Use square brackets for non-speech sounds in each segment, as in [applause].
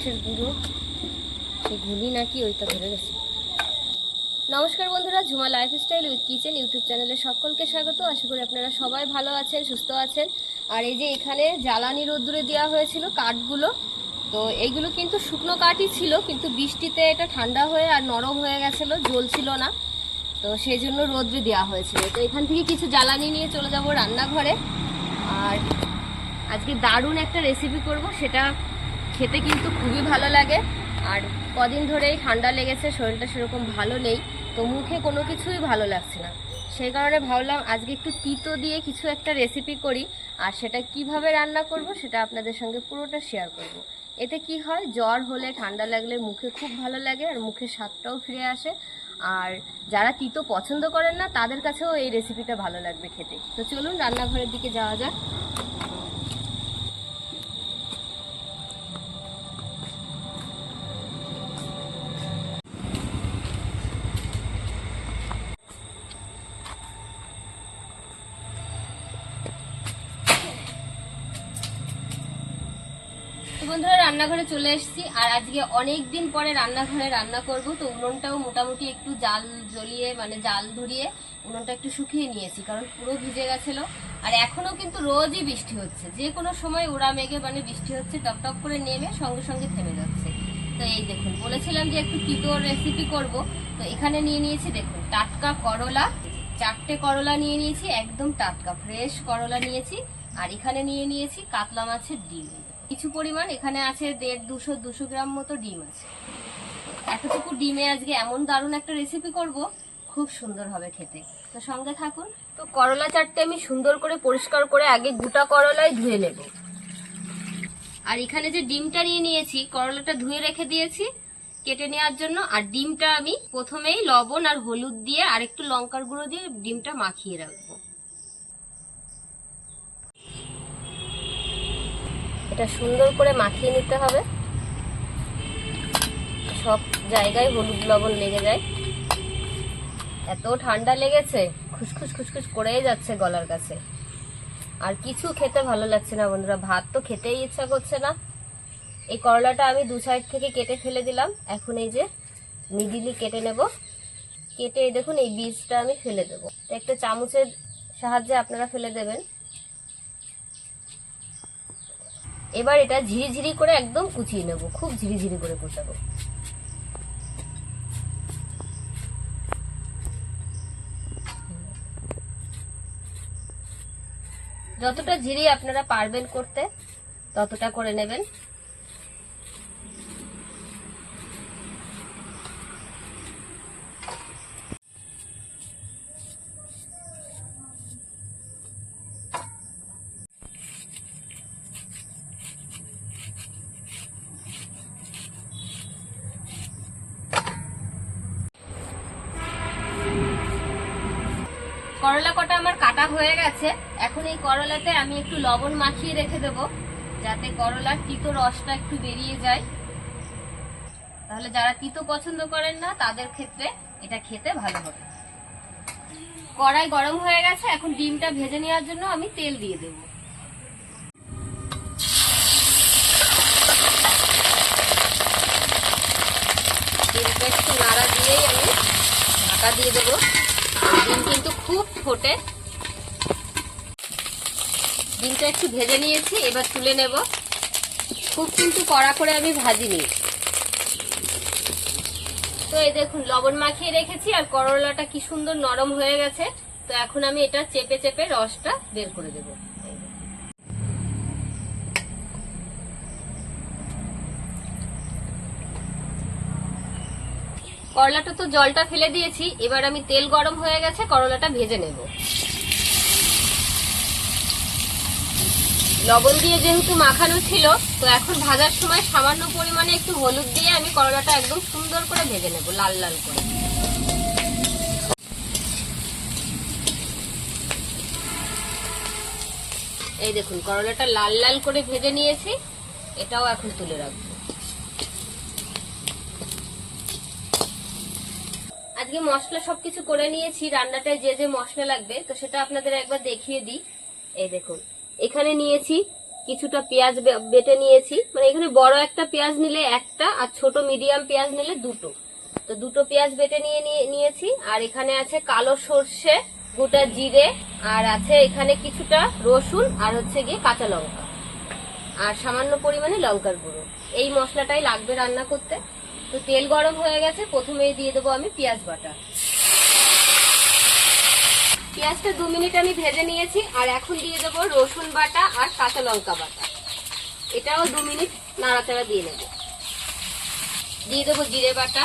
কাঠের গুঁড়ো। সেই ঘুলি নাকি, ওইটা ধরে গেছে। নমস্কার বন্ধুরা, Jhuma lifestyle with kitchen YouTube চ্যানেলে সকলকে স্বাগত। আশা করি আপনারা সবাই ভালো আছেন, সুস্থ আছেন। আর এই যে এখানে জ্বালানি রোদ্দুরে দেওয়া হয়েছিল কাঠগুলো, তো এইগুলো কিন্তু শুকনো কাঠই ছিল, কিন্তু বৃষ্টিতে এটা ঠান্ডা হয়ে আর নরম হয়ে গেছিল, জ্বলছিল না। তো সেই জন্য রোদ্রে দেওয়া হয়েছিল। তো এখান থেকে কিছু জ্বালানি নিয়ে চলে যাব রান্নাঘরে। আর আজকে দারুণ একটা রেসিপি করব, সেটা খেতে কিন্তু খুবই ভালো লাগে। আর কদিন ধরেই ঠান্ডা লেগেছে, শরীরটা সেরকম ভালো নেই, তো মুখে কোনো কিছুই ভালো লাগছে না। সেই কারণে ভাবলাম আজকে একটু তিতো দিয়ে কিছু একটা রেসিপি করি, আর সেটা কীভাবে রান্না করব সেটা আপনাদের সঙ্গে পুরোটা শেয়ার করব। এতে কি হয়, জ্বর হলে ঠান্ডা লাগলে মুখে খুব ভালো লাগে আর মুখের স্বাদটাও ফিরে আসে। আর যারা তিতো পছন্দ করেন না, তাদের কাছেও এই রেসিপিটা ভালো লাগবে খেতে। তো চলুন রান্নাঘরের দিকে যাওয়া যাক। বন্ধুরা, রান্নাঘরে চলে এসেছি। আর আজকে অনেক দিন পরে রান্নাঘরে রান্না করব। তো উনুনটাও মোটামুটি একটু জাল জ্বলিয়ে মানে জাল ধরিয়ে উনুনটা একটু শুকিয়ে নিয়েছি, কারণ পুরো ভিজে গেছিল। আর এখনও কিন্তু রোজই বৃষ্টি হচ্ছে। যে কোনো সময় ওরা মেঘে মানে বৃষ্টি হচ্ছে টপ টপ করে নেমে সঙ্গে সঙ্গে থেমে যাচ্ছে। তো এই দেখুন, বলেছিলাম যে একটু তিতোর রেসিপি করব। তো এখানে নিয়ে নিয়েছি, দেখুন, টাটকা করলা। চারটে করলা নিয়ে নিয়েছি, একদম টাটকা ফ্রেশ করলা নিয়েছি। আর এখানে নিয়ে নিয়েছি কাতলা মাছের ডিম। কিছু পরিমাণ এখানে আছে দেড় দুশো দুশো গ্রাম মতো ডিম আছে। এতটুকু ডিমে আজকে এমন দারুণ একটা রেসিপি করব খুব সুন্দর হবে খেতে। তো সঙ্গে থাকুন। তো করলা চারটে আমি সুন্দর করে পরিষ্কার করে আগে গোটা করলাই ধুয়ে নেব। আর এখানে যে ডিমটা নিয়ে নিয়েছি করলাটা ধুয়ে রেখে দিয়েছি কেটে নেওয়ার জন্য। আর ডিমটা আমি প্রথমেই লবণ আর হলুদ দিয়ে আর একটু লঙ্কার গুঁড়ো দিয়ে ডিমটা মাখিয়ে রাখব। এটা সুন্দর করে মাখিয়ে নিতে হবে। সব জায়গায় হলুদ লবণ লেগে যায়। এত ঠান্ডা লেগেছে, খুসখুস খুসখুস করেই যাচ্ছে গলার কাছে। আর কিছু খেতে ভালো লাগছে না বন্ধুরা, ভাত তো খেতেই ইচ্ছা করছে না। এই করলাটা আমি দু সাইড থেকে কেটে ফেলে দিলাম। এখন এই যে মিডিলি কেটে নেব। কেটে দেখুন, এই বীজটা আমি ফেলে দেবো। একটা চামচের সাহায্যে আপনারা ফেলে দেবেন। এবার এটা ঝিরিঝিরি করে একদম কুচিয়ে নেব, খুব ঝিরিঝিরি করে কুচাবো যতটা ঝিরি আপনারা পারবেন করতে, ততটা করে নেবেন। করলা কটা আমার কাটা হয়ে গেছে। এখন এই করলাতে আমি একটু লবণ মাখিয়ে রেখে দেব, যাতে করলার তিতো রসটা একটু বেরিয়ে যায়। তাহলে যারা তিতো পছন্দ করেন না, তাদের ক্ষেত্রে এটা খেতে ভালো হবে। কড়াই গরম হয়ে গেছে, এখন ডিমটা ভেজে নেওয়ার জন্য আমি তেল দিয়ে দেব। তেলটা একটু নাড়া দিয়েই আমি ঢাকা দিয়ে দেবো। ডিম কিন্তু খুব ফোটে। ডিমটা একটু ভেজে নিয়েছি, এবার তুলে নেব। খুব কিন্তু কড়া করে আমি ভাজিনি। তো এই দেখুন, লবণ মাখিয়ে রেখেছি, আর করলাটা কি সুন্দর নরম হয়ে গেছে। তো এখন আমি এটা চেপে চেপে রসটা বের করে দেব। করলাটা তো জলটা ফেলে দিয়েছি, এবার আমি তেল গরম হয়ে গেছে, করলাটা ভেজে নেব। লবণ দিয়ে যেহেতু মাখানো ছিল, তো এখন ভাজার সময় সামান্য পরিমাণে একটু হলুদ দিয়ে আমি করলাটা একদম সুন্দর করে ভেজে নেব, লাল লাল করে। এই দেখুন, করলাটা লাল লাল করে ভেজে নিয়েছি, এটাও এখন তুলে রাখব। আজকে মশলা সবকিছু করে নিয়েছি, রান্নাটায় যে যে মশলা লাগবে, তো সেটা আপনাদের একবার দেখিয়ে দিই। এই দেখুন, এখানে নিয়েছি কিছুটা পেঁয়াজ বেটে নিয়েছি। মানে এখানে বড় একটা পেঁয়াজ নিলে একটা আর ছোট মিডিয়াম পেঁয়াজ নিলে দুটো। তো দুটো পেঁয়াজ বেটে নিয়ে নিয়ে- নিয়েছি, আর এখানে আছে কালো সর্ষে, গোটা জিরে, আর আছে এখানে কিছুটা রসুন, আর হচ্ছে গিয়ে কাঁচা লঙ্কা। আর সামান্য পরিমাণে লঙ্কার গুঁড়ো। এই মশলাটাই লাগবে রান্না করতে। তো তেল গরম হয়ে গেছে, প্রথমেই দিয়ে দেবো আমি পেঁয়াজ বাটা। পেঁয়াজটা দু মিনিট আমি ভেজে নিয়েছি, আর এখন দিয়ে দেবো রসুন বাটা আর কাঁচা লঙ্কা বাটা। এটাও দু মিনিট নাড়াচাড়া দিয়ে নেব। দিয়ে দেবো জিরে বাটা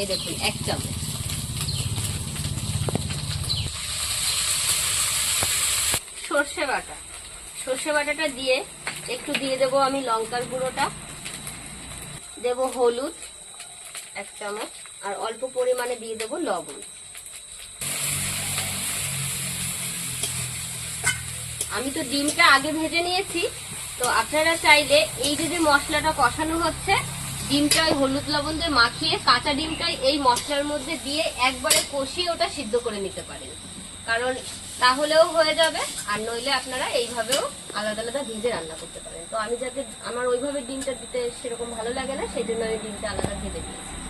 এ দেখুন, এক চামচ। সর্ষে বাটা। সর্ষে বাটাটা দিয়ে একটু দিয়ে দেবো আমি লঙ্কার গুঁড়োটা। দেব হলুদ। এক চামচ, আর অল্প পরিমাণে দিয়ে দেবো লবণ। আমি তো ডিমটা আগে ভেজে নিয়েছি, তো আপনারা চাইলে এই যে যে মশলাটা কষানো হচ্ছে ডিমটা হলুদ লবণ দিয়ে মাখিয়ে কাঁচা ডিমটাই এই মশলার মধ্যে দিয়ে একবারে কষিয়ে ওটা সিদ্ধ করে নিতে পারেন। কারণ তাহলেও হয়ে যাবে, আর নইলে আপনারা এইভাবেও আলাদা আলাদা ভেজে রান্না করতে পারেন। তো আমি যাতে আমার ওইভাবে ডিমটা দিতে সেরকম ভালো লাগে না, সেই জন্য আমি ডিমটা আলাদা ভেজে দিয়েছি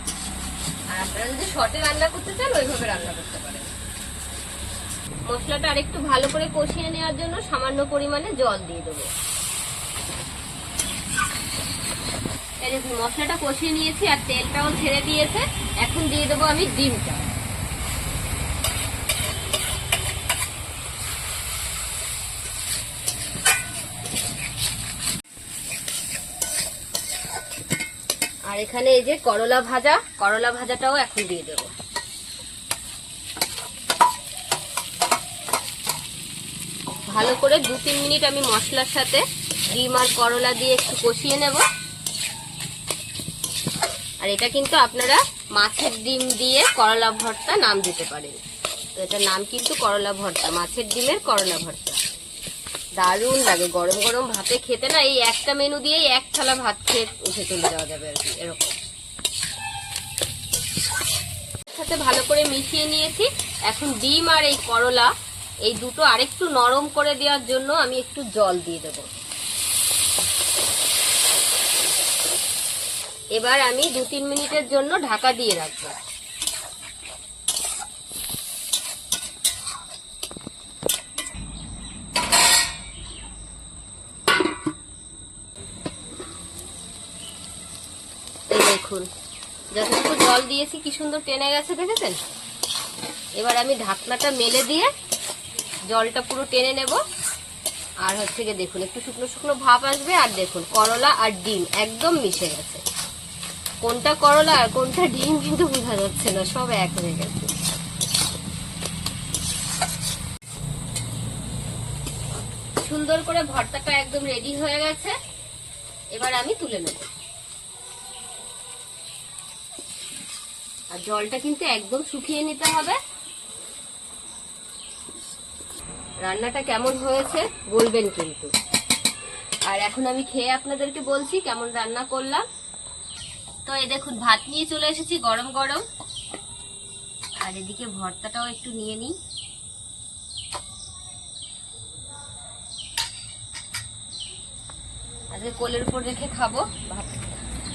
আর আপনারা যদি শর্টে রান্না করতে চান, ওইভাবে রান্না করতে পারেন। মশলাটা আরেকটু ভালো করে কষিয়ে নেওয়ার জন্য সামান্য পরিমাণে জল দিয়ে দেবো। এই দেখুন মশলাটা কষিয়ে নিয়েছি আর তেলটাও ছেড়ে দিয়েছে। এখন দিয়ে দেবো আমি ডিমটা। আর এখানে এই যে করলা ভাজা, করলা ভাজাটাও এখন দিয়ে দেবো। ভালো করে দু তিন মিনিট আমি মশলার সাথে ডিম আর করলা দিয়ে একটু কষিয়ে নেব। আর এটা কিন্তু আপনারা মাছের ডিম দিয়ে করলা ভর্তা নাম দিতে পারেন। তো এটার নাম কিন্তু করলা ভর্তা, মাছের ডিমের করলা ভর্তা। দারুণ লাগে। গরম গরম ভাতে খেতে না, এই একটা মেনু দিয়েই এক থালা ভাত খেয়ে উঠে চলে যাওয়া যাবে আর কি, এরকম। সাথে ভালো করে মিশিয়ে নিয়েছি। এখন ডিম আর এই করলা, এই দুটো আরেকটু নরম করে দেওয়ার জন্য আমি একটু জল দিয়ে দেব। এবার আমি দু তিন মিনিটের জন্য ঢাকা দিয়ে রাখব এই দেখুন। যতটুকু জল দিয়েছি, কি সুন্দর টেনে গেছে দেখেছেন? এবার আমি ঢাকনাটা মেলে দিয়ে জলটা পুরো টেনে নেব। আর হচ্ছে গিয়ে দেখুন, একটু শুকনো শুকনো ভাব আসবে। আর দেখুন, করলা আর ডিম একদম মিশে গেছে। কোনটা করলা আর কোনটা ডিম কিন্তু বোঝা যাচ্ছে না, সব এক হয়ে গেছে। সুন্দর করে ভর্তাটা একদম রেডি হয়ে গেছে। এবার আমি তুলে নেব। আর জলটা কিন্তু একদম শুকিয়ে নিতে হবে। রান্নাটা কেমন হয়েছে বলবেন কিন্তু। আর এখন আমি খেয়ে আপনাদেরকে বলছি কেমন রান্না করলাম। তো এই দেখুন, ভাত নিয়ে চলে এসেছি গরম গরম। আর এদিকে ভর্তাটাও একটু নিয়ে নিই। আজকে কোলের উপর রেখে খাব ভাত।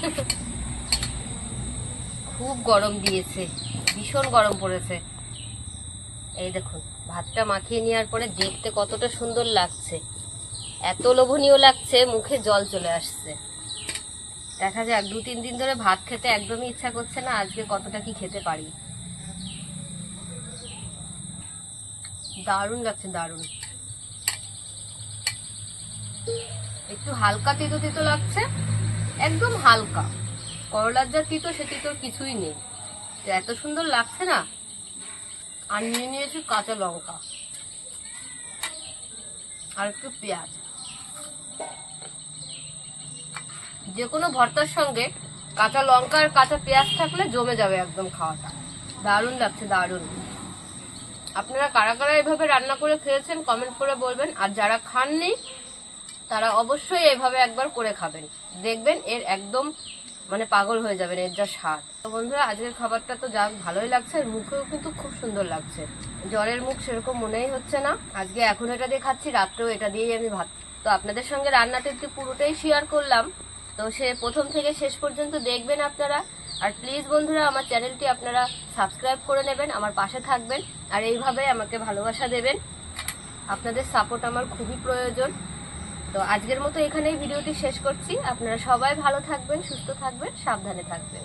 [laughs] খুব গরম দিয়েছে, ভীষণ গরম পড়েছে। এই দেখুন, ভাতটা মাখিয়ে নেওয়ার পরে দেখতে কতটা সুন্দর লাগছে। এত লোভনীয় লাগছে, মুখে জল চলে আসছে। দেখা যাক, দু, তিন দিন ধরে ভাত খেতে একদমই ইচ্ছা করছে না, আজকে কতটা কি খেতে পারি। দারুণ লাগছে, দারুণ। একটু হালকা তিতো তিতো লাগছে, একদম হালকা। করলার যা তিতো, সে তিতোর কিছুই নেই। এত সুন্দর লাগছে না? আর নিয়ে নিয়েছি কাঁচা লঙ্কা। আর একটু পেঁয়াজ। যে কোনো ভর্তার সঙ্গে কাঁচা লঙ্কা আর কাঁচা পেঁয়াজ থাকলে জমে যাবে একদম খাওয়াটা। দারুণ লাগছে, দারুণ। আপনারা কারা কারা এভাবে রান্না করে খেয়েছেন কমেন্ট করে বলবেন। আর যারা খাননি, তারা অবশ্যই এভাবে একবার করে খাবেন। দেখবেন এর একদম মানে পাগল হয়ে যাবেন এর যা স্বাদ। তো বন্ধুরা, আজকের খাবারটা তো যা ভালোই লাগছে আর মুখেও কিন্তু খুব সুন্দর লাগছে। জলের মুখ সেরকম মনেই হচ্ছে না। আজকে এখন এটা দিয়ে খাচ্ছি, রাত্রেও এটা দিয়েই আমি ভাত। তো আপনাদের সঙ্গে রান্নাটা একটু পুরোটাই শেয়ার করলাম। তো সে প্রথম থেকে শেষ পর্যন্ত দেখবেন আপনারা। আর প্লিজ বন্ধুরা, আমার চ্যানেলটি আপনারা সাবস্ক্রাইব করে নেবেন, আমার পাশে থাকবেন। আর এইভাবে আমাকে ভালোবাসা দেবেন। আপনাদের সাপোর্ট আমার খুবই প্রয়োজন। তো আজকের মতো এখানেই ভিডিওটি শেষ করছি। আপনারা সবাই ভালো থাকবেন, সুস্থ থাকবেন, সাবধানে থাকবেন।